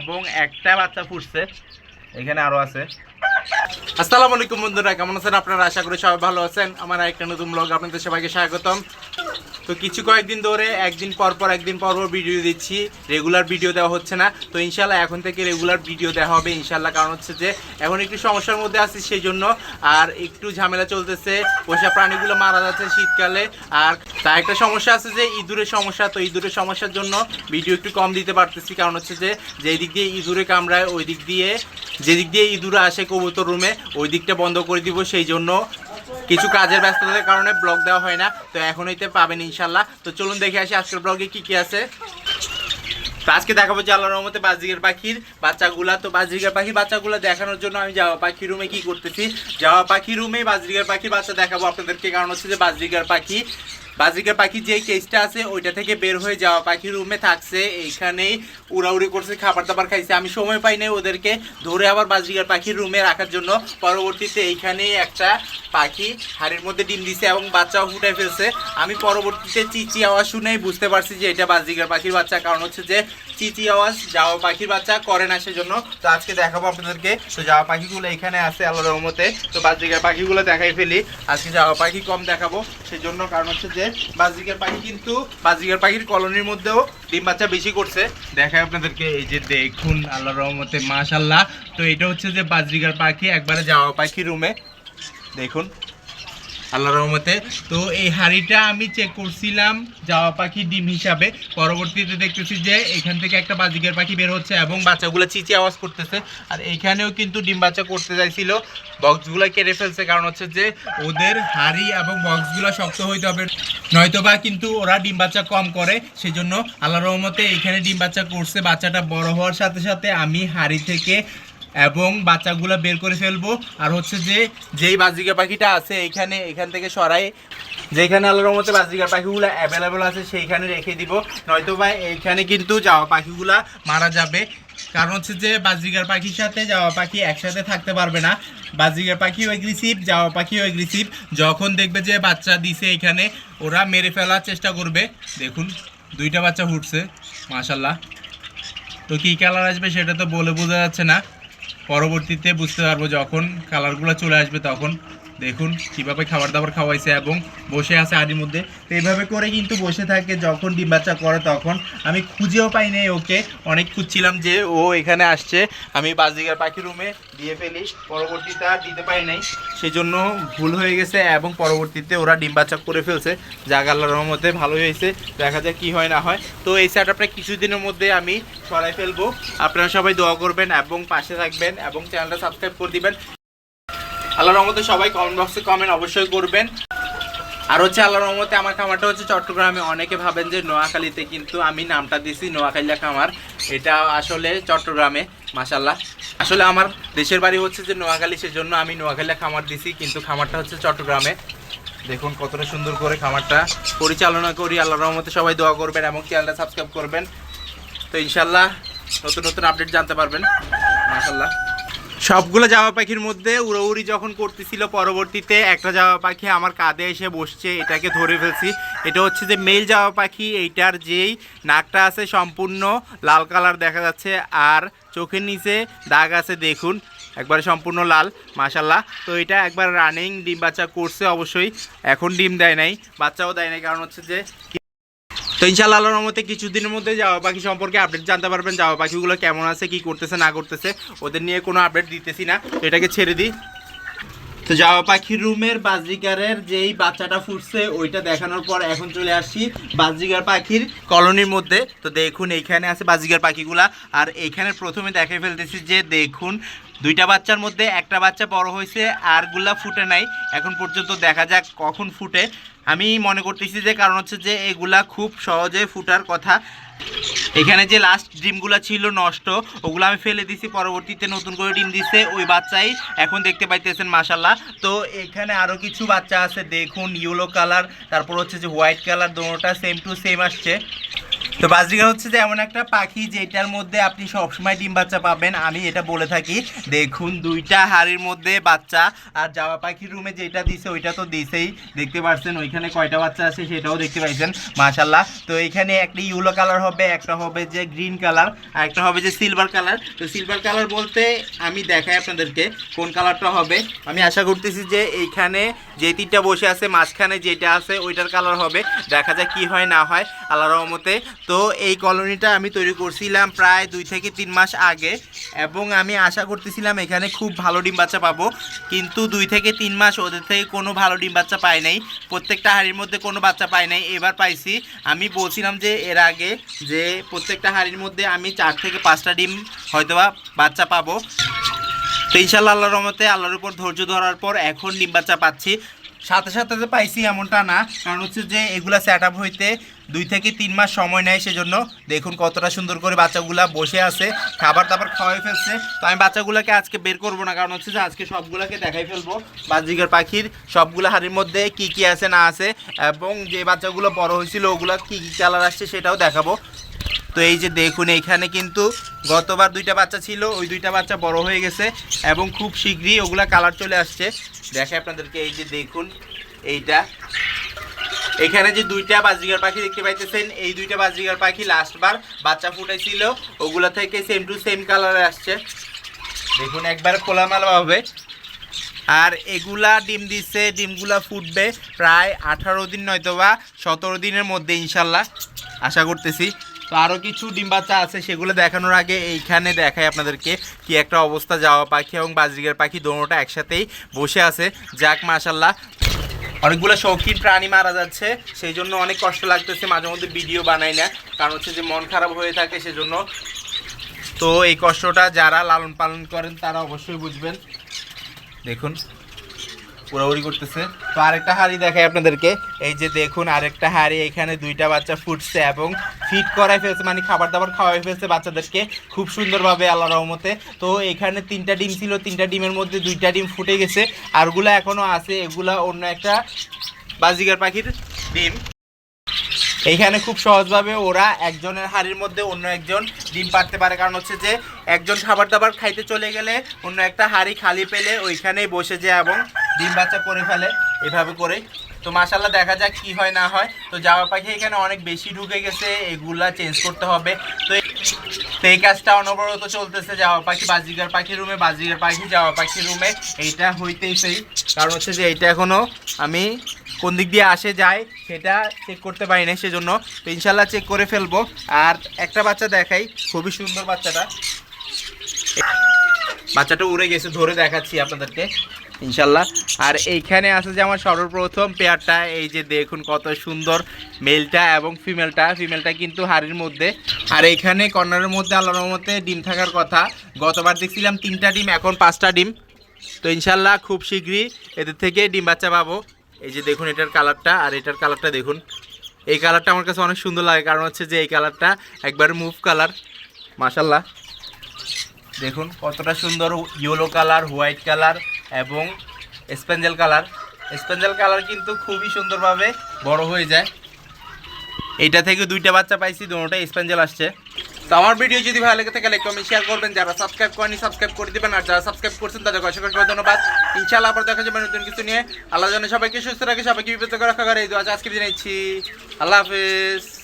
এবং একটা বাচ্চা ফুটছে। এখানে আরও আছে। আসসালামু আলাইকুম বন্ধুরা, কেমন আছেন আপনারা? আশা করি সবাই ভালো আছেন। আমার একটা নতুন ব্লগ আপনাদের সবাইকে স্বাগতম। তো কিছু কয়েকদিন ধরে, একদিন পর পর, একদিন পর পর ভিডিও দিচ্ছি। রেগুলার ভিডিও দেওয়া হচ্ছে না। তো ইনশাল্লাহ এখন থেকে রেগুলার ভিডিও দেওয়া হবে। ইনশাল্লাহ কারণ হচ্ছে যে, এখন একটু সমস্যার মধ্যে আছি সেই জন্য আর একটু ঝামেলা চলতেছে। পোষা প্রাণীগুলো মারা যাচ্ছে শীতকালে। আর তার একটা সমস্যা আছে যে, ইঁদুরের সমস্যা। তো ইঁদুরের সমস্যার জন্য ভিডিও একটু কম দিতে পারতেছি। কারণ হচ্ছে যে যেই দিক দিয়ে ইঁদুরে কামড়ায় ওই দিক দিয়ে যেদিক দিয়ে ইঁদুরে আসে কবুতর রুমে ওই দিকটা বন্ধ করে দিব। সেই জন্য কিছু কাজের ব্যস্ততার কারণে ব্লগ দেওয়া হয় না, তো এখন হইতে পাবেন ইনশাল্লাহ। তো চলুন দেখে আসি আজকের ব্লগে কি কি আছে। আজকে দেখাবো যে আল্লাহর রহমতে বাজরিগার পাখির বাচ্চাগুলা, তো বাজরিগার পাখির বাচ্চাগুলা দেখানোর জন্য আমি যাওয়া পাখি রুমে কি করতেছি? যাওয়া পাখি রুমে বাজরিগার পাখির বাচ্চা দেখাবো আপনাদেরকে, কারণ হচ্ছে যে বাজরিগার পাখি বাজরিকার পাখি যে কেসটা আছে, ওইটা থেকে বের হয়ে যাওয়া পাখি রুমে থাকছে, এইখানেই উড়াউড়ি করছে খাবার দাবার খাইছে। আমি সময় পাই নাই ওদেরকে ধরে আবার বাজরিকার পাখির রুমে রাখার জন্য। পরবর্তীতে এইখানেই একটা পাখি হাড়ির মধ্যে ডিম দিছে এবং বাচ্চাও ফুটে ফেলছে। আমি পরবর্তীতে চিচি আওয়াজ শুনেই বুঝতে পারছি যে এটা বাজরিকার পাখির বাচ্চা। কারণ হচ্ছে যে চিচি আওয়াজ যাওয়া পাখির বাচ্চা করে না সেজন্য। তো আজকে দেখাবো আপনাদেরকে। তো যাওয়া পাখিগুলো এখানে আছে আল্লাহ রহমতে। তো বাজরিকার পাখিগুলো দেখাই ফেলি। আজকে যাওয়া পাখি কম দেখাবো। সেজন্য কারণ হচ্ছে যে বাজরিকার পাখি কিন্তু বাজরিকার পাখির কলোনির মধ্যেও ডিম বাচ্চা বেশি করছে। দেখায় আপনাদেরকে এই যে দেখুন আল্লাহ রহমতে মাশাল্লাহ তো এটা হচ্ছে যে বাজরিকার পাখি, একবারে যাওয়া পাখি রুমে দেখুন। আল্লাহ রহমতে। তো এই হাড়িটা আমি চেক করছিলাম, যাওয়া পাখি ডিম হিসাবে। পরবর্তীতে দেখতেছি যে এখান থেকে একটা বাজিকের পাখি বের হচ্ছে এবং বাচ্চাগুলো চিচি আওয়াজ করতেছে। আর এইখানেও কিন্তু ডিম বাচ্চা করতে চাইছিল। বক্সগুলো কেড়ে ফেলছে, কারণ হচ্ছে যে ওদের হাড়ি এবং বক্সগুলো শক্ত হইতে হবে। নয়তোবা কিন্তু ওরা ডিম বাচ্চা কম করে। সেজন্য আল্লাহ রহমতে এইখানে ডিম বাচ্চা করছে। বাচ্চাটা বড় হওয়ার সাথে সাথে আমি হাড়ি থেকে এবং বাচ্চাগুলো বের করে ফেলব। আর হচ্ছে যে, যেই বাজিকা পাখিটা আছে, এখানে, এখান থেকে সরাই, যেখানে আল্লাহর মধ্যে বাজিকার পাখিগুলো অ্যাভেলেবেল আছে, সেইখানে রেখে দিব। নয়তো বা এইখানে কিন্তু যাওয়া পাখিগুলা মারা যাবে। কারণ হচ্ছে যে বাজিকার পাখির সাথে যাওয়া পাখি একসাথে থাকতে পারবে না। বাজিকার পাখিও এগ্রেসিভ যাওয়া পাখিও এগ্রেসিভ যখন দেখবে যে বাচ্চা দিছে এখানে, ওরা মেরে ফেলার চেষ্টা করবে। দেখুন, দুইটা বাচ্চা ফুটছে মাশাল্লাহ তো কী কালার আসবে সেটা তো বলে বোঝা যাচ্ছে না। পরবর্তীতে বুঝতে পারব যখন কালারগুলো চলে আসবে তখন। দেখুন কীভাবে খাবার দাবার খাওয়াইছে এবং বসে আছে আড়ির মধ্যে। তো এইভাবে করে কিন্তু বসে থাকে, যখন ডিম বাচ্চা করে তখন। আমি খুঁজেও পাই নাই ওকে, অনেক খুঁজছিলাম যে ও এখানে আসছে। আমি বাজিকার পাখি রুমে দিয়ে ফেলি, পরবর্তীতে আর দিতে পারি নাই। সেজন্য ভুল হয়ে গেছে এবং পরবর্তীতে ওরা ডিম বাচ্চা করে ফেলছে। জাগ আল্লাহর রহমতে ভালোই হয়েছে। দেখা যাক কি হয় না হয়। তো এই সেট আপটা কিছুদিনের মধ্যে আমি সরাই ফেলব। আপনারা সবাই দোয়া করবেন এবং পাশে থাকবেন এবং চ্যানেলটা সাবস্ক্রাইব করে দিবেন। আল্লাহর রহমতে সবাই কমেন্ট বক্সে কমেন্ট অবশ্যই করবেন। আর হচ্ছে আল্লাহর রহমতে আমার খামারটা হচ্ছে চট্টগ্রামে। অনেকে ভাবেন যে নোয়াখালীতে কিন্তু আমি নামটা দিছি নোয়াখালীয়া খামার। এটা আসলে চট্টগ্রামে মাসাল্লাহ আসলে আমার দেশের বাড়ি হচ্ছে যে নোয়াখালী, সেজন্য আমি নোয়াখালীয়া খামার দিছি, কিন্তু খামারটা হচ্ছে চট্টগ্রামে। দেখুন কতটা সুন্দর করে খামারটা পরিচালনা করি। আল্লাহর রহমতে সবাই দোয়া করবেন এবং চ্যানেলটা সাবস্ক্রাইব করবেন। তো ইনশাল্লাহ নতুন নতুন আপডেট জানতে পারবেন মাসাল্লাহ সবগুলো জামা পাখির মধ্যে উড়োউড়ি যখন করতেছিল পরবর্তীতে, একটা জামা পাখি আমার কাঁধে এসে বসছে, এটাকে ধরে ফেলছি। এটা হচ্ছে যে মেল জামা পাখি, এইটার যেই নাকটা আছে সম্পূর্ণ লাল কালার দেখা যাচ্ছে, আর চোখের নিচে দাগ আছে দেখুন, একবারে সম্পূর্ণ লাল মাশাল্লাহ তো এটা একবার রানিং ডিম বাচ্চা করছে অবশ্যই, এখন ডিম দেয় নাই, বাচ্চাও দেয় নাই, কারণ হচ্ছে যে তো ইনশাল্লাহ আল্লাহর রহমতে কিছুদিনের মধ্যে যাওয়া পাখি সম্পর্কে আপডেট জানতে পারবেন। যাওয়া পাখিগুলো কেমন আছে, কি করতেছে, না করতেছে, ওদের নিয়ে কোনো আপডেট দিতেছি না। এটাকে ছেড়ে দিই। তো যাওয়া পাখির রুমের বাজরিকারের যেই বাচ্চাটা ফুটছে, ওইটা দেখানোর পর এখন চলে আসছি বাজরিকার পাখির কলোনির মধ্যে। তো দেখুন, এইখানে আছে বাজরিকার পাখিগুলা। আর এইখানে প্রথমে দেখে ফেলতেছি যে দেখুন দুইটা বাচ্চার মধ্যে একটা বাচ্চা বড় হয়েছে, আরগুলা ফুটে নাই। এখন পর্যন্ত দেখা যাক কখন ফুটে। আমি মনে করতেছি যে কারণ হচ্ছে যে এগুলা খুব সহজে ফুটার কথা। এখানে যে লাস্ট ডিমগুলো ছিল নষ্ট, ওগুলো আমি ফেলে দিছি, পরবর্তীতে নতুন করে ডিম দিছে ওই বাচ্চাই এখন দেখতে পাইতেছেন মাসাল্লাহ তো এখানে আরও কিছু বাচ্চা আছে, দেখুন ইয়েলো কালার তারপর হচ্ছে যে হোয়াইট কালার দোনোটা সেম টু সেম আসছে। তো বাজরিকা হচ্ছে যে এমন একটা পাখি যেটার মধ্যে আপনি সবসময় ডিম বাচ্চা পাবেন। আমি এটা বলে থাকি, দেখুন দুইটা হাড়ির মধ্যে বাচ্চা আর জামা পাখির রুমে যেটা দিছে ওইটা তো দিছেই। দেখতে পাচ্ছেন, ওইখানে কয়টা বাচ্চা আছে সেটাও দেখতে পাইছেন মাশাল্লাহ তো এখানে একটা ইউলো কালার হবে, একটা হবে যে গ্রিন কালার, আর একটা হবে যে সিলভার কালার। তো সিলভার কালার বলতে আমি দেখাই আপনাদেরকে কোন কালারটা হবে। আমি আশা করতেছি যে এইখানে যে তিনটা বসে আছে, মাঝখানে যেটা আছে ওইটার কালার হবে। দেখা যাক কি হয়, না হয় আল্লাহ রহমতে। তো এই কলোনিটা আমি তৈরি করছিলাম প্রায় দুই থেকে তিন মাস আগে এবং আমি আশা করতেছিলাম এখানে খুব ভালো ডিম বাচ্চা পাবো। কিন্তু দুই থেকে তিন মাস ওদের থেকে কোনো ভালো ডিম বাচ্চা পাই নাই। প্রত্যেকটা হাড়ির মধ্যে কোনো বাচ্চা পাই নাই। এবার পাইছি। আমি বলছিলাম যে এর আগে যে প্রত্যেকটা হাড়ির মধ্যে আমি চার থেকে পাঁচটা ডিম হয়তোবা বাচ্চা পাবো। তো ইনশাল্লাহ আল্লাহর রহমতে আল্লাহর উপর ধৈর্য ধরার পর এখন ডিম বাচ্চা পাচ্ছি। সাথে সাথে যে পাইছি এমনটা না, কারণ হচ্ছে যে এগুলা সেট আপ হইতে দুই থেকে তিন মাস সময় নেয় সেজন্য। দেখুন কতটা সুন্দর করে বাচ্চাগুলা বসে আছে, খাবার দাবার খাওয়াই ফেলছে। তো আমি বাচ্চাগুলোকে আজকে বের করব না, কারণ হচ্ছে যে আজকে সবগুলোকে দেখাই ফেলব। বাজিকার পাখির সবগুলো হাড়ির মধ্যে কি কি আছে না আছে, এবং যে বাচ্চাগুলো বড় হয়েছিল ওগুলো কি কি কালার আসছে সেটাও দেখাবো। তো এই যে দেখুন এইখানে কিন্তু গতবার দুইটা বাচ্চা ছিল, ওই দুইটা বাচ্চা বড় হয়ে গেছে এবং খুব শীঘ্রই ওগুলা কালার চলে আসছে। দেখে আপনাদেরকে, এই যে দেখুন, এইটা। এখানে যে দুইটা বাজরিগার পাখি দেখতে পাইতেছেন, এই দুইটা বাজরিগার পাখি লাস্টবার বাচ্চা ফুটাইছিল, ওগুলা থেকে সেম টু সেম কালারে আসছে। দেখুন, একবার খোলামেলা হবে আর এগুলা ডিম দিচ্ছে ডিমগুলা ফুটবে প্রায় আঠারো দিন নয়তো বা সতেরো দিনের মধ্যে, ইনশাল্লাহ। আশা করতেছি। তো আরও কিছু ডিম বাচ্চা আছে, সেগুলো দেখানোর আগে এইখানে দেখাই আপনাদেরকে কি একটা অবস্থা যাওয়া পাখি এবং বাজরিগের পাখি দোনোটা একসাথেই বসে আছে। যাক মাশাল্লাহ অনেকগুলো শৌখিন প্রাণী মারা যাচ্ছে, সেই জন্য অনেক কষ্ট লাগতেছে, মাঝে মধ্যে ভিডিও বানাই না, কারণ হচ্ছে যে মন খারাপ হয়ে থাকে সেজন্য। তো এই কষ্টটা যারা লালন পালন করেন, তারা অবশ্যই বুঝবেন। দেখুন। উড়াউড়ি করতেছে। তো আরেকটা হাড়ি দেখাই আপনাদেরকে। এই যে দেখুন, আরেকটা হাড়ি, এখানে দুইটা বাচ্চা ফুটছে এবং ফিট করাই ফেলছে মানে খাবার দাবার খাওয়াই ফেলছে বাচ্চাদেরকে খুব সুন্দরভাবে আল্লাহ রহমতে। তো এখানে তিনটা ডিম ছিল, তিনটা ডিমের মধ্যে দুইটা ডিম ফুটে গেছে। আরগুলো এখনও আছে, এগুলা অন্য একটা বাজিগার পাখির ডিম। এইখানে খুব সহজভাবে ওরা একজনের হাড়ির মধ্যে অন্য একজন ডিম পারতে পারে। কারণ হচ্ছে যে, একজন খাবার দাবার খাইতে চলে গেলে অন্য একটা হাড়ি খালি পেলে ওইখানেই বসে যায় এবং ডিম বাচ্চা করে ফেলে এভাবে করে তো মাসাল্লাহ দেখা যাক কি হয় না হয়। তো জামা পাখি এখানে অনেক বেশি ঢুকে গেছে, এগুলা চেঞ্জ করতে হবে। তো এই- কাজটা অনবরত চলতেছে জামা পাখি, বাজিগার পাখির রুমে, বাজিগার পাখি, জামা পাখির রুমে। এইটা হইতেই সেই। কারণ হচ্ছে যে, এইটা এখনও আমি কোন দিক দিয়ে আসে যায়, সেটা চেক করতে পারি না সেজন্য তো ইনশাল্লাহ চেক করে ফেলব। আর একটা বাচ্চা দেখাই, খুবই সুন্দর বাচ্চাটা। বাচ্চাটা উড়ে গেছে, ধরে দেখাচ্ছি আপনাদেরকে, ইনশাল্লাহ। আর এইখানে আছে যে, আমার সর্বপ্রথম পেয়ারটা, এই যে দেখুন কত সুন্দর মেলটা এবং ফিমেলটা। ফিমেলটা কিন্তু হাড়ির মধ্যে। আর এইখানে কর্নারের মধ্যে আল্লাহর রহমতে ডিম থাকার কথা। গতবার দেখছিলাম তিনটা ডিম, এখন পাঁচটা ডিম। তো ইনশাল্লাহ খুব শীঘ্রই এদের থেকে ডিম বাচ্চা পাবো। এই যে দেখুন এটার কালারটা আর এটার কালারটা দেখুন। এই কালারটা আমার কাছে অনেক সুন্দর লাগে, কারণ হচ্ছে যে এই কালারটা একবার মুভ কালার। মাশাল্লাহ দেখুন কতটা সুন্দর ইয়েলো কালার হোয়াইট কালার এবং স্পেঞ্জেল কালার। স্পেঞ্জেল কালার কিন্তু খুবই সুন্দরভাবে বড় হয়ে যায়। এইটা থেকে দুইটা বাচ্চা পাইছি দুটোটা স্পেঞ্জেল আসছে। তো আমার ভিডিও যদি ভালো লেগে থাকে লাইক কমেন্ট শেয়ার করবেন। যারা সাবস্ক্রাইব করেনি সাবস্ক্রাইব করে দেবেন। আর যারা সাবস্ক্রাইব করছেন তাদের অসংখ্য ধন্যবাদ। ইনশাআল্লাহ আবার দেখা যাবে নতুন কিছু নিয়ে। আল্লাহ যেন সবাইকে সুস্থ রাখে, সবাইকে বিপদ রক্ষা করে। এই দু আজকে ইচ্ছি আল্লাহ হাফিজ।